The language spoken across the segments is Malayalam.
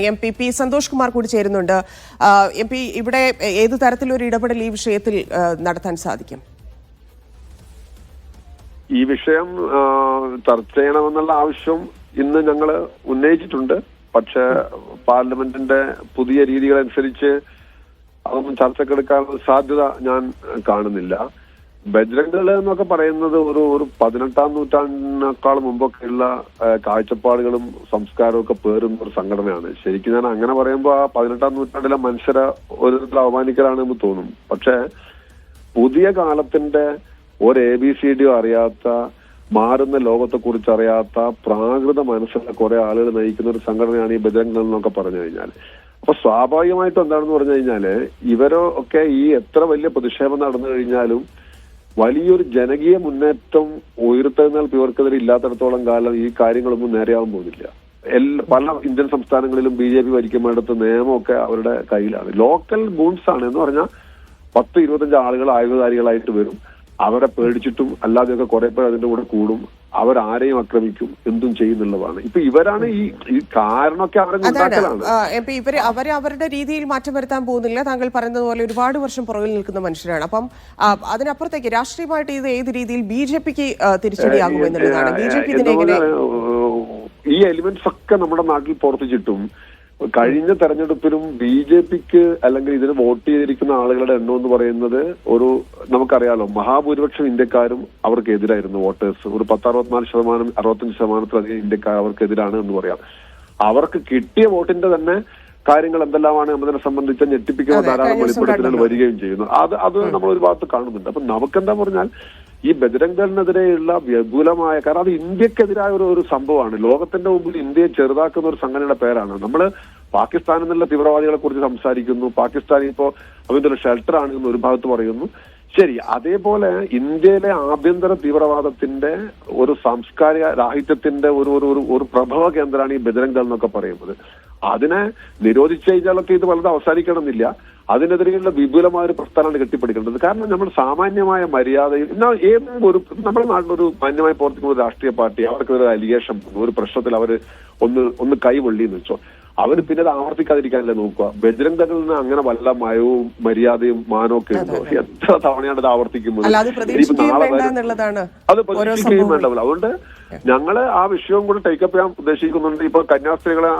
M P P Santhosh Kumar കൂടി ചേരുന്നുണ്ട്. എം പി ഇവിടെ ഏത് തരത്തിലൊരു ഇടപെടൽ ഈ വിഷയത്തിൽ നടത്താൻ സാധിക്കും? ഈ വിഷയം ചർച്ച ചെയ്യണമെന്നുള്ള ആവശ്യം ഇന്ന് ഞങ്ങൾ ഉന്നയിച്ചിട്ടുണ്ട്. പക്ഷെ പാർലമെന്റിന്റെ പുതിയ രീതികളനുസരിച്ച് അതൊന്നും ചർച്ചക്കെടുക്കാനുള്ള സാധ്യത ഞാൻ കാണുന്നില്ല. ബജ്രംഗൾ എന്നൊക്കെ പറയുന്നത് ഒരു ഒരു പതിനെട്ടാം നൂറ്റാണ്ടിനേക്കാൾ മുമ്പൊക്കെയുള്ള കാഴ്ചപ്പാടുകളും സംസ്കാരവും ഒക്കെ പേറുന്ന ഒരു സംഘടനയാണ്. ശരിക്കും ഞാൻ അങ്ങനെ പറയുമ്പോൾ ആ പതിനെട്ടാം നൂറ്റാണ്ടിലെ മനുഷ്യരെ ഒരു തരത്തിൽ അവമാനിക്കലാണെന്ന് തോന്നും. പക്ഷേ പുതിയ കാലത്തിന്റെ ഒരു എ ബി സി ഡിയോ അറിയാത്ത മാറുന്ന ലോകത്തെ കുറിച്ച് അറിയാത്ത പ്രാകൃത മനസ്സിലെ കുറെ ആളുകൾ നയിക്കുന്ന ഒരു സംഘടനയാണ് ഈ ബജരംഗ് എന്നൊക്കെ പറഞ്ഞു കഴിഞ്ഞാൽ. അപ്പൊ സ്വാഭാവികമായിട്ടും എന്താണെന്ന് പറഞ്ഞു കഴിഞ്ഞാൽ ഇവരോ ഒക്കെ ഈ എത്ര വലിയ പ്രതിഷേധം നടന്നു കഴിഞ്ഞാലും വലിയൊരു ജനകീയ മുന്നേറ്റം ഉയർത്തുന്നാൽ ഇവർക്കെതിരെ ഇല്ലാത്തിടത്തോളം കാലം ഈ കാര്യങ്ങളൊന്നും നേരെയാവാൻ പോകുന്നില്ല. എല്ലാ പല ഇന്ത്യൻ സംസ്ഥാനങ്ങളിലും ബി ജെ പി ഭരിക്കുമ്പോഴത്തെ നിയമമൊക്കെ അവരുടെ കയ്യിലാണ്. ലോക്കൽ ഗൂൺസ് ആണ് എന്ന് പറഞ്ഞാൽ പത്ത് ഇരുപത്തഞ്ച് ആളുകൾ ആയുധധാരികളായിട്ട് വരും. അവരെ പേടിച്ചിട്ടും അല്ലാതെയൊക്കെ കുറെ പേർ അതിന്റെ കൂടെ കൂടും. അവരാരെയും ആക്രമിക്കും എന്തും ചെയ്യുന്നുള്ളതാണ് ഇപ്പൊ ഇവരാണ് ഈ ഈ കാരണമൊക്കെ അവരെ ഇപ്പൊ ഇവർ അവർ അവരുടെ രീതിയിൽ മാറ്റം വരുത്താൻ പോകുന്നില്ല. താങ്കൾ പറയുന്നത് പോലെ ഒരുപാട് വർഷം പുറകിൽ നിൽക്കുന്ന മനുഷ്യരാണ്. അപ്പം അതിനപ്പുറത്തേക്ക് രാഷ്ട്രീയമായിട്ട് ഇത് ഏത് രീതിയിൽ ബി ജെ പിക്ക് തിരിച്ചടിയാകും എന്നുള്ളതാണ്. ബി ജെ പി ഇതിനെ ഈ എലിമെന്റ്സ് ഒക്കെ നമ്മുടെ നാട്ടിൽ പ്രവർത്തിച്ചിട്ടും കഴിഞ്ഞ തെരഞ്ഞെടുപ്പിലും ബി ജെ പിക്ക് അല്ലെങ്കിൽ ഇതിന് വോട്ട് ചെയ്തിരിക്കുന്ന ആളുകളുടെ എണ്ണം എന്ന് പറയുന്നത് ഒരു നമുക്കറിയാലോ മഹാഭൂരിപക്ഷം ഇന്ത്യക്കാരും അവർക്കെതിരായിരുന്നു വോട്ടേഴ്സ്. ഒരു പത്ത് അറുപത്തിനാല് ശതമാനം അറുപത്തഞ്ച് ശതമാനത്തിലധികം ഇന്ത്യക്കാർ അവർക്കെതിരാണ് എന്ന് പറയാം. അവർക്ക് കിട്ടിയ വോട്ടിന്റെ തന്നെ കാര്യങ്ങൾ എന്തെല്ലാമാണ് എന്നതിനെ സംബന്ധിച്ച് ഞെട്ടിപ്പിക്കുന്ന ധാരാളം വെളിപ്പെടുത്തലുകൾ വരികയും ചെയ്യുന്നു. അത് അത് നമ്മൾ ഒരു ഭാഗത്ത് കാണുന്നുണ്ട്. അപ്പൊ നമുക്കെന്താ പറഞ്ഞാൽ ഈ ബജരംഗ് ദളിനെതിരെയുള്ള വിപുലമായ കാരണം അത് ഇന്ത്യക്കെതിരായ ഒരു ഒരു സംഭവമാണ്. ലോകത്തിന്റെ മുമ്പിൽ ഇന്ത്യയെ ചെറുതാക്കുന്ന ഒരു സംഘടനയുടെ പേരാണ്. നമ്മൾ പാകിസ്ഥാനിൽ നിന്നുള്ള തീവ്രവാദികളെ കുറിച്ച് സംസാരിക്കുന്നു. പാകിസ്ഥാൻ ഇപ്പോ അവരുടെ ഒരു ഷെൽട്ടർ ആണ് എന്ന് ഒരു ഭാഗത്ത് പറയുന്നു. ശരി അതേപോലെ ഇന്ത്യയിലെ ആഭ്യന്തര തീവ്രവാദത്തിന്റെ ഒരു സാംസ്കാരിക രാഹിത്യത്തിന്റെ ഒരു ഒരു ഒരു- ഒരു പ്രഭവ കേന്ദ്രമാണ് ഈ ബജരംഗ് ദൾ എന്നൊക്കെ പറയുന്നത്. അതിനെ നിരോധിച്ചു കഴിഞ്ഞാലൊക്കെ ഇത് വളരെ അവസാനിക്കണമെന്നില്ല. അതിനെതിരെയുള്ള വിപുലമായ ഒരു പ്രസ്ഥാനമാണ് കെട്ടിപ്പടിക്കേണ്ടത്. കാരണം നമ്മൾ സാമാന്യമായ മര്യാദയും എന്നാൽ ഏതെങ്കിലും ഒരു നമ്മുടെ നാട്ടിലൊരു മാന്യമായി പ്രവർത്തിക്കുന്ന ഒരു രാഷ്ട്രീയ പാർട്ടി അവർക്ക് ഒരു അലിഗേഷൻ ഒരു പ്രശ്നത്തിൽ അവർ ഒന്ന് ഒന്ന് കൈവള്ളി എന്ന് വെച്ചോ. അവർ പിന്നെ അത് ആവർത്തിക്കാതിരിക്കാനല്ലേ നോക്കുക. ബജരംഗങ്ങളിൽ നിന്ന് അങ്ങനെ വല്ല മയവും മര്യാദയും മാനമൊക്കെ ഉണ്ടോ? എത്ര തവണയാണ് അത് ആവർത്തിക്കുന്നത്? അത് പ്രതീക്ഷിക്കുകയും വേണ്ടാവില്ല അതുകൊണ്ട് ഞങ്ങൾ ആ വിഷയവും കൂടെ ടേക്കപ്പ് ചെയ്യാൻ ഉദ്ദേശിക്കുന്നുണ്ട്. ഇപ്പൊ കന്യാസ്ത്രീകളെ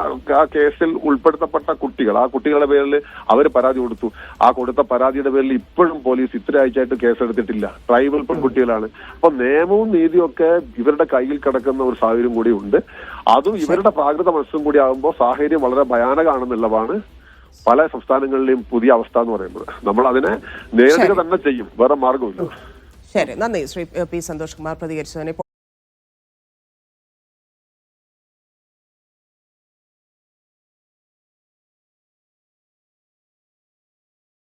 ആ കേസിൽ ഉൾപ്പെടുത്തപ്പെട്ട കുട്ടികൾ ആ കുട്ടികളുടെ പേരിൽ അവർ പരാതി കൊടുത്തു. ആ കൊടുത്ത പരാതിയുടെ പേരിൽ ഇപ്പോഴും പോലീസ് ഇത്ര ആഴ്ചയായിട്ട് കേസെടുത്തിട്ടില്ല. ട്രൈബൽ പെൺകുട്ടികളാണ്. അപ്പൊ നിയമവും നീതിയും ഒക്കെ ഇവരുടെ കയ്യിൽ കിടക്കുന്ന ഒരു സാഹചര്യം കൂടി ഉണ്ട്. അതും ഇവരുടെ പ്രാകൃത മനസ്സും കൂടി ആകുമ്പോൾ സാഹചര്യം വളരെ ഭയാനകമാണെന്നുള്ളതാണ് പല സംസ്ഥാനങ്ങളിലെയും പുതിയ അവസ്ഥ എന്ന് പറയുന്നത്. നമ്മൾ അതിനെ നേരിടുക തന്നെ ചെയ്യും. വേറെ മാർഗമില്ല ശരി. നന്ദി. ശ്രീ പി സന്തോഷ് കുമാർ പ്രതികരിച്ചതിന്